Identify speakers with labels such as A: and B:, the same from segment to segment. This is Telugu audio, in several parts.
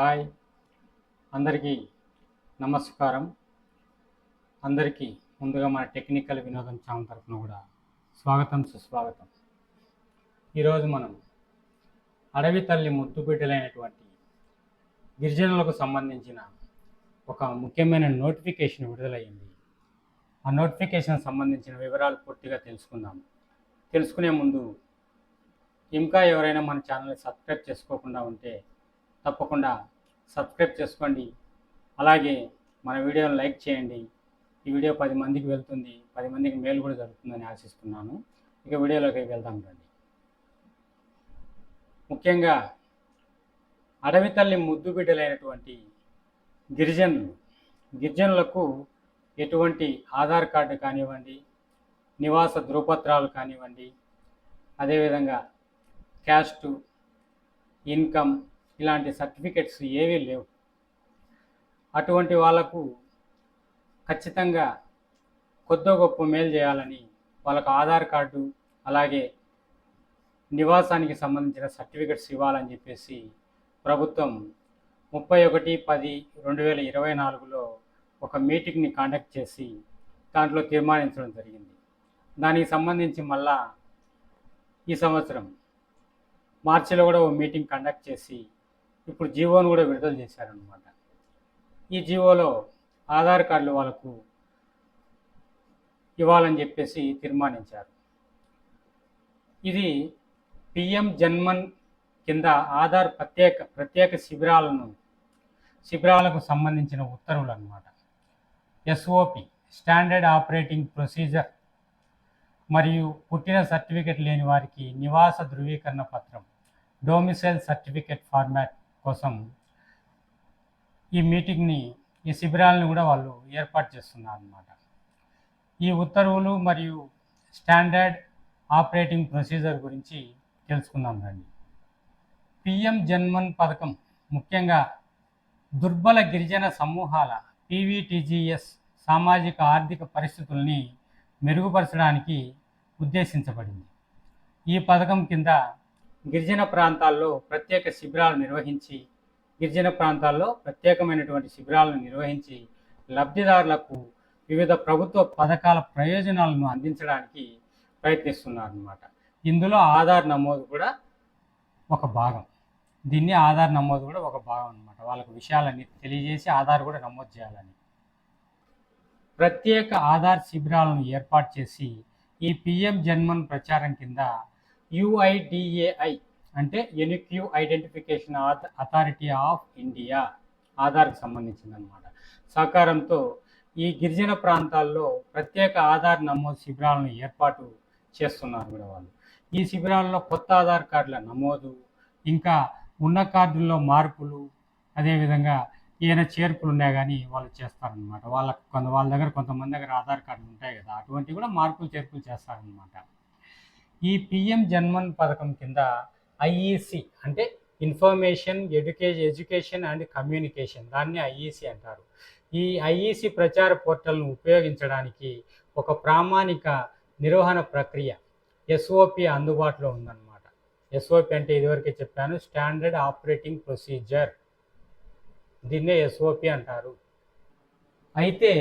A: హాయ్. అందరికీ నమస్కారం. అందరికీ ముందుగా మన టెక్నికల్ వినోదం ఛానల్ తరఫున కూడా స్వాగతం సుస్వాగతం. ఈరోజు మనం అడవి తల్లి ముద్దుబిడ్డలైనటువంటి గిరిజనులకు సంబంధించిన ఒక ముఖ్యమైన నోటిఫికేషన్ విడుదలయ్యింది ఆ నోటిఫికేషన్ సంబంధించిన వివరాలు పూర్తిగా తెలుసుకుందాం. తెలుసుకునే ముందు ఇంకా ఎవరైనా మన ఛానల్ని సబ్స్క్రైబ్ చేసుకోకుండా ఉంటే తప్పకుండా సబ్స్క్రైబ్ చేసుకోండి. అలాగే మన వీడియోని లైక్ చేయండి. ఈ వీడియో పది మందికి వెళ్తుంది. పది మందికి మేలు కూడా జరుగుతుందని ఆశిస్తున్నాను. ఇక వీడియోలోకి వెళ్దాం రండి. ముఖ్యంగా అడవి తల్లి ముద్దు బిడ్డలైనటువంటి గిరిజనులు. గిరిజనులకు ఎటువంటి ఆధార్ కార్డు కానివ్వండి నివాస ధృవపత్రాలు కానివ్వండి అదేవిధంగా క్యాస్టు ఇన్కమ్ ఇలాంటి సర్టిఫికెట్స్ ఏవీ లేవు. అటువంటి వాళ్ళకు ఖచ్చితంగా కొద్దో గొప్ప మేలు చేయాలని వాళ్ళకు ఆధార్ కార్డు అలాగే నివాసానికి సంబంధించిన సర్టిఫికెట్స్ ఇవ్వాలని చెప్పేసి ప్రభుత్వం ముప్పై ఒకటి పది రెండు వేల ఇరవై నాలుగులో ఒక మీటింగ్ని కండక్ట్ చేసి దాంట్లో తీర్మానించడం జరిగింది. దానికి సంబంధించి మళ్ళా ఈ సంవత్సరం మార్చిలో కూడా ఓ మీటింగ్ కండక్ట్ చేసి ఇప్పుడు జీవోను కూడా విడుదల చేశారనమాట ఈ జీవోలో ఆధార్ కార్డులు వాళ్ళకు ఇవ్వాలని చెప్పేసి తీర్మానించారు. ఇది పిఎం జన్మన్ కింద ఆధార్ ప్రత్యేక ప్రత్యేక శిబిరాలను శిబిరాలకు సంబంధించిన ఉత్తర్వులు అనమాట ఎస్ఓపి స్టాండర్డ్ ఆపరేటింగ్ ప్రొసీజర్ మరియు పుట్టిన సర్టిఫికెట్ లేని వారికి నివాస ధృవీకరణ పత్రం డొమిసైల్ సర్టిఫికెట్ ఫార్మాట్ కోసం ఈ మీటింగ్ని ఈ శిబిరాలను కూడా వాళ్ళు ఏర్పాటు చేస్తున్నారు అన్నమాట ఈ ఉత్తర్వులు మరియు స్టాండర్డ్ ఆపరేటింగ్ ప్రొసీజర్ గురించి తెలుసుకుందాం రండి. పిఎం జన్మన్ పథకం ముఖ్యంగా దుర్బల గిరిజన సమూహాల పీవీటీజీఎస్ సామాజిక ఆర్థిక పరిస్థితుల్ని మెరుగుపరచడానికి ఉద్దేశించబడింది. ఈ పథకం కింద గిరిజన ప్రాంతాల్లో ప్రత్యేక శిబిరాలు నిర్వహించి గిరిజన ప్రాంతాల్లో ప్రత్యేకమైనటువంటి శిబిరాలను నిర్వహించి లబ్ధిదారులకు వివిధ ప్రభుత్వ పథకాల ప్రయోజనాలను అందించడానికి ప్రయత్నిస్తున్నారు అన్నమాట ఇందులో ఆధార్ నమోదు కూడా ఒక భాగం. దీన్ని ఆధార్ నమోదు కూడా ఒక భాగం అనమాట వాళ్ళకు విషయాలన్నీ తెలియజేసి ఆధార్ కూడా నమోదు చేయాలని. ప్రత్యేక ఆధార్ శిబిరాలను ఏర్పాటు చేసి ఈ పిఎం జన్మన్ ప్రచారం కింద యుఐడిఏఐ అంటే unique identification authority of India ఆధార్కి సంబంధించింది అనమాట సహకారంతో ఈ గిరిజన ప్రాంతాల్లో ప్రత్యేక ఆధార్ నమోదు శిబిరాలను ఏర్పాటు చేస్తున్నారు కూడా వాళ్ళు. ఈ శిబిరాల్లో కొత్త ఆధార్ కార్డుల నమోదు ఇంకా ఉన్న కార్డుల్లో మార్పులు అదేవిధంగా ఏమైనా చేర్పులు ఉన్నాయి కానీ వాళ్ళు చేస్తారనమాట వాళ్ళ కొంత వాళ్ళ దగ్గర కొంతమంది దగ్గర ఆధార్ కార్డులు ఉంటాయి కదా అటువంటివి కూడా మార్పులు చేర్పులు చేస్తారనమాట ఈ పిఎం జన్మన్ పథకం కింద ఐఈసి అంటే information education education and communication దాన్ని ఐఈసి అంటారు. ఈ ఐఈసి ప్రచార పోర్టల్ను ఉపయోగించడానికి ఒక ప్రామాణిక నిర్వహణ ప్రక్రియ ఎస్ఓపి అందుబాటులో ఉందన్నమాట. ఎస్ఓపి అంటే ఇదివరకే చెప్పాను స్టాండర్డ్ ఆపరేటింగ్ ప్రొసీజర్. దీన్నే ఎస్ఓపి అంటారు. అయితే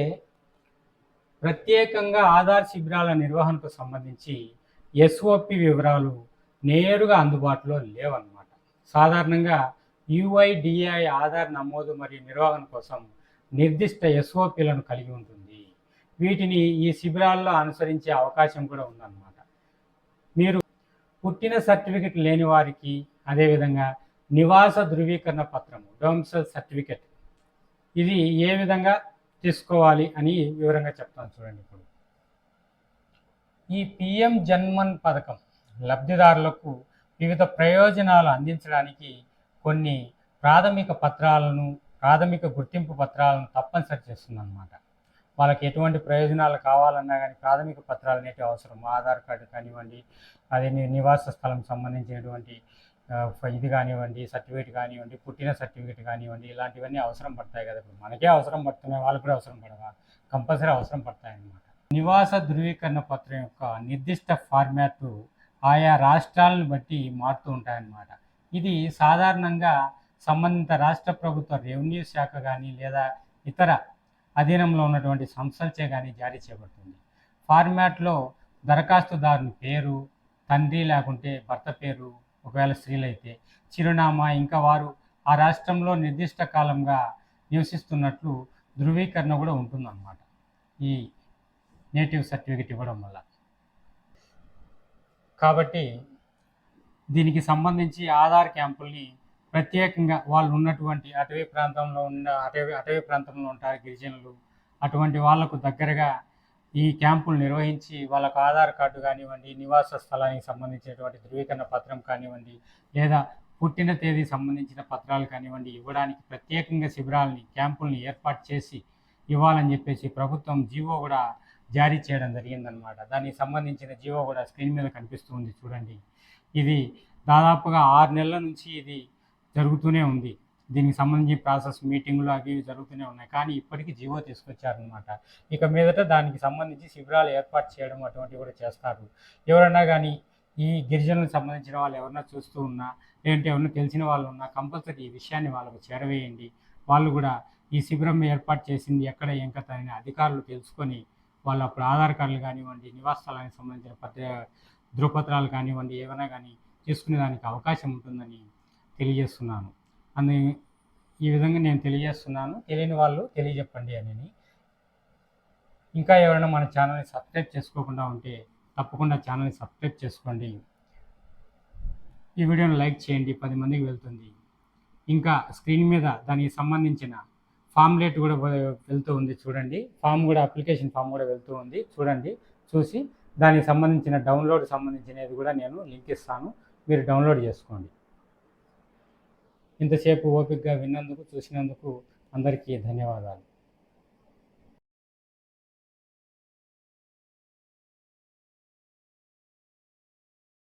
A: ప్రత్యేకంగా ఆధార్ శిబిరాల నిర్వహణకు సంబంధించి ఎస్ఓపి వివరాలు నేరుగా అందుబాటులో లేవన్నమాట. సాధారణంగా యుఐడిఐ ఆధార్ నమోదు మరియు నిర్వహణ కోసం నిర్దిష్ట ఎస్ఓపిలను కలిగి ఉంటుంది. వీటిని ఈ శిబిరాల్లో అనుసరించే అవకాశం కూడా ఉందన్నమాట. మీరు పుట్టిన సర్టిఫికెట్ లేని వారికి అదేవిధంగా నివాస ధృవీకరణ పత్రము డొమిసైల్ సర్టిఫికెట్ ఇది ఏ విధంగా తీసుకోవాలి అని వివరంగా చెప్తాను చూడండి ఇప్పుడు. ఈ పిఎం జన్మన్ పథకం లబ్ధిదారులకు వివిధ ప్రయోజనాలు అందించడానికి కొన్ని ప్రాథమిక పత్రాలను ప్రాథమిక గుర్తింపు పత్రాలను తప్పనిసరి చేస్తుందన్నమాట. వాళ్ళకి ఎటువంటి ప్రయోజనాలు కావాలన్నా కానీ ప్రాథమిక పత్రాలు అనేవి అవసరం. ఆధార్ కార్డు కానివ్వండి అదే నివాస స్థలం సంబంధించినటువంటి ఫ- ఇది కానివ్వండి సర్టిఫికేట్ కానివ్వండి పుట్టిన సర్టిఫికేట్ కానివ్వండి ఇలాంటివన్నీ అవసరం పడతాయి కదా. ఇప్పుడు మనకే అవసరం పడుతున్నాయి వాళ్ళకు కూడా అవసరం పడవా? కంపల్సరీ అవసరం పడతాయి అన్నమాట నివాస ధృవీకరణ పత్రం యొక్క నిర్దిష్ట ఫార్మాట్ ఆయా రాష్ట్రాలను బట్టి మారుతూ ఉంటాయన్నమాట. ఇది సాధారణంగా సంబంధిత రాష్ట్ర ప్రభుత్వ రెవెన్యూ శాఖ కానీ లేదా ఇతర అధీనంలో ఉన్నటువంటి సంస్థలచే కానీ జారీ చేయబడుతుంది. ఫార్మాట్లో దరఖాస్తుదారుని పేరు తండ్రి లేకుంటే భర్త పేరు ఒకవేళ స్త్రీలైతే చిరునామా ఇంకా వారు ఆ రాష్ట్రంలో నిర్దిష్ట కాలంగా నివసిస్తున్నట్లు ధృవీకరణ కూడా ఉంటుందన్నమాట. ఈ నేటివ్ సర్టిఫికెట్ ఇవ్వడం వల్ల. కాబట్టి దీనికి సంబంధించి ఆధార్ క్యాంపుల్ని ప్రత్యేకంగా వాళ్ళు ఉన్నటువంటి అటవీ ప్రాంతంలో ఉన్న అటవీ అటవీ ప్రాంతంలో ఉంటారు గిరిజనులు. అటువంటి వాళ్ళకు దగ్గరగా ఈ క్యాంపులు నిర్వహించి వాళ్ళకు ఆధార్ కార్డు కానివ్వండి నివాస స్థలానికి సంబంధించినటువంటి ధృవీకరణ పత్రం కానివ్వండి లేదా పుట్టిన తేదీ సంబంధించిన పత్రాలు కానివ్వండి ఇవ్వడానికి ప్రత్యేకంగా శిబిరాలని క్యాంపుల్ని ఏర్పాటు చేసి ఇవ్వాలని చెప్పేసి ప్రభుత్వం జీవో కూడా జారీ చేయడం జరిగిందనమాట దానికి సంబంధించిన జీవో కూడా స్క్రీన్ మీద కనిపిస్తుంది చూడండి. ఇది దాదాపుగా ఆరు నెలల నుంచి ఇది జరుగుతూనే ఉంది. దీనికి సంబంధించి ప్రాసెస్ మీటింగ్లు అవి ఇవి జరుగుతూనే ఉన్నాయి. కానీ ఇప్పటికీ జీవో తీసుకొచ్చారనమాట ఇక మీదట దానికి సంబంధించి శిబిరాలు ఏర్పాటు చేయడం అటువంటివి కూడా చేస్తారు. ఎవరన్నా కానీ ఈ గిరిజనులకు సంబంధించిన వాళ్ళు ఎవరన్నా చూస్తూ ఉన్నా లేదంటే ఎవరన్నా తెలిసిన వాళ్ళు ఉన్నా కంపల్సరీ ఈ విషయాన్ని వాళ్ళకు చేరవేయండి. వాళ్ళు కూడా ఈ శిబిరం ఏర్పాటు చేసింది ఎక్కడ ఏం కథ అని అధికారులు తెలుసుకొని వాళ్ళు అప్పుడు ఆధార్ కార్డులు కానివ్వండి నివాస స్థలానికి సంబంధించిన పత్ర ధృవపత్రాలు కానివ్వండి ఏమైనా కానీ తీసుకునే దానికి అవకాశం ఉంటుందని తెలియజేస్తున్నాను. అందు ఈ విధంగా నేను తెలియజేస్తున్నాను. తెలియని వాళ్ళు తెలియజెప్పండి అని. ఇంకా ఎవరైనా మన ఛానల్ని సబ్స్క్రైబ్ చేసుకోకుండా ఉంటే తప్పకుండా ఛానల్ని సబ్స్క్రైబ్ చేసుకోండి. ఈ వీడియోని లైక్ చేయండి. పది మందికి వెళ్తుంది. ఇంకా స్క్రీన్ మీద దానికి సంబంధించిన ఫామ్లెట్ కూడా వెళ్తూ ఉంది చూడండి. ఫామ్ కూడా అప్లికేషన్ ఫామ్ కూడా వెళ్తూ ఉంది చూడండి. చూసి దానికి సంబంధించిన డౌన్లోడ్ సంబంధించినది కూడా నేను లింక్ ఇస్తాను. మీరు డౌన్లోడ్ చేసుకోండి. ఇంతసేపు ఓపికగా విన్నందుకు చూసినందుకు అందరికీ ధన్యవాదాలు.